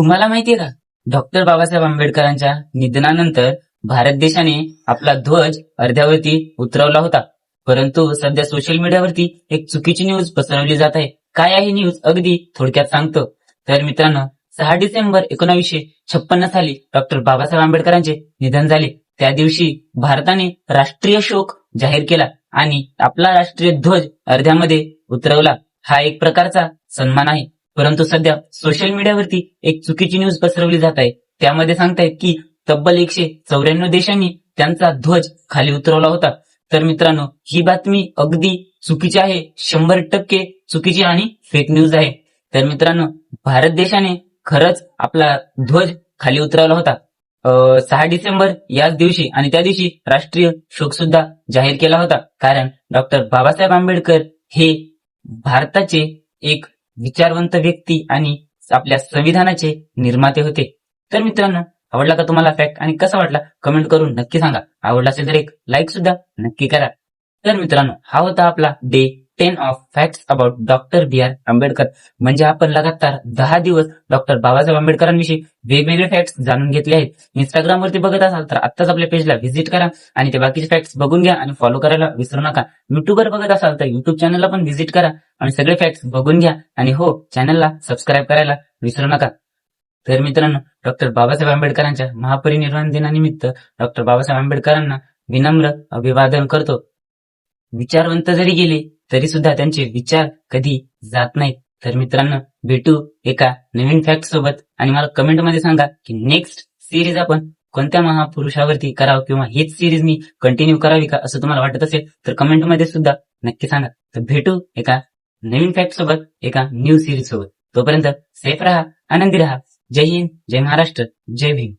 तुम्हाला माहितीये का? डॉक्टर बाबासाहेब आंबेडकरांच्या निधनानंतर भारत देशाने आपला ध्वज अर्ध्यावरती उतरवला होता. परंतु सध्या सोशल मीडियावरती एक चुकीची न्यूज पसरवली जात आहे. काय आहे न्यूज अगदी थोडक्यात सांगतो. तर मित्रांनो सहा डिसेंबर एकोणावीसशे छप्पन्न साली डॉक्टर बाबासाहेब आंबेडकरांचे निधन झाले. त्या दिवशी भारताने राष्ट्रीय शोक जाहीर केला आणि आपला राष्ट्रीय ध्वज अर्ध्यामध्ये उतरवला. हा एक प्रकारचा सन्मान आहे. परंतु सध्या सोशल मीडियावरती एक चुकीची न्यूज पसरवली जात आहे. त्यामध्ये सांगतायत की तब्बल एकशे चौऱ्याण्णव देशांनी त्यांचा ध्वज खाली उतरवला होता. तर मित्रांनो ही बातमी अगदी चुकीची आहे. शंभर टक्के चुकीची आणि फेक न्यूज आहे. तर मित्रांनो भारत देशाने खरंच आपला ध्वज खाली उतरवला होता. सहा डिसेंबर याच दिवशी आणि त्या दिवशी राष्ट्रीय शोक सुद्धा जाहीर केला होता. कारण डॉक्टर बाबासाहेब आंबेडकर हे भारताचे एक विचारवंत व्यक्ती आणि आपल्या संविधानाचे निर्माते होते. तर मित्रांनो आवडला का तुम्हाला फॅक्ट आणि कसा वाटला कमेंट करून नक्की सांगा. आवडला असेल तर एक लाईक सुद्धा नक्की करा. तर मित्रांनो हा होता आपला day ten of facts about doctor B R Ambedkar. म्हणजे आपण लगातार दहा दिवस डॉक्टर बाबासाहेब आंबेडकरांविषयी वेगवेगळे फॅक्ट्स जाणून घेतले आहेत. इंस्टाग्राम वरती बघत असाल तर आत्ताच आपल्या पेजला व्हिजिट करा आणि ते बाकीचे फॅक्ट्स बघून घ्या आणि फॉलो करायला विसरू नका. युट्यूबवर बघत असाल तर युट्यूब चॅनलला पण व्हिजिट करा आणि सगळे फॅक्ट्स बघून घ्या आणि हो चॅनलला सबस्क्राईब करायला विसरू नका. तर मित्रांनो डॉक्टर बाबासाहेब आंबेडकरांच्या महापरिनिर्वाण दिनानिमित्त डॉक्टर बाबासाहेब आंबेडकरांना विनम्र अभिवादन करतो. विचारवंत जरी गेले तरी सुद्धा त्यांचे विचार कधी जात नाहीत. तर मित्रांनो भेटू एका नवीन फॅक्ट सोबत आणि मला कमेंटमध्ये सांगा की नेक्स्ट सिरीज आपण कोणत्या महापुरुषावरती करावं किंवा हीच सिरीज मी कंटिन्यू करावी का असं तुम्हाला वाटत असेल तर कमेंटमध्ये सुद्धा नक्की सांगा. तर भेटू एका नवीन फॅक्ट सोबत एका न्यू सिरीज सोबत. तोपर्यंत सेफ राहा आनंदी राहा. जय हिंद जय महाराष्ट्र जय भीम.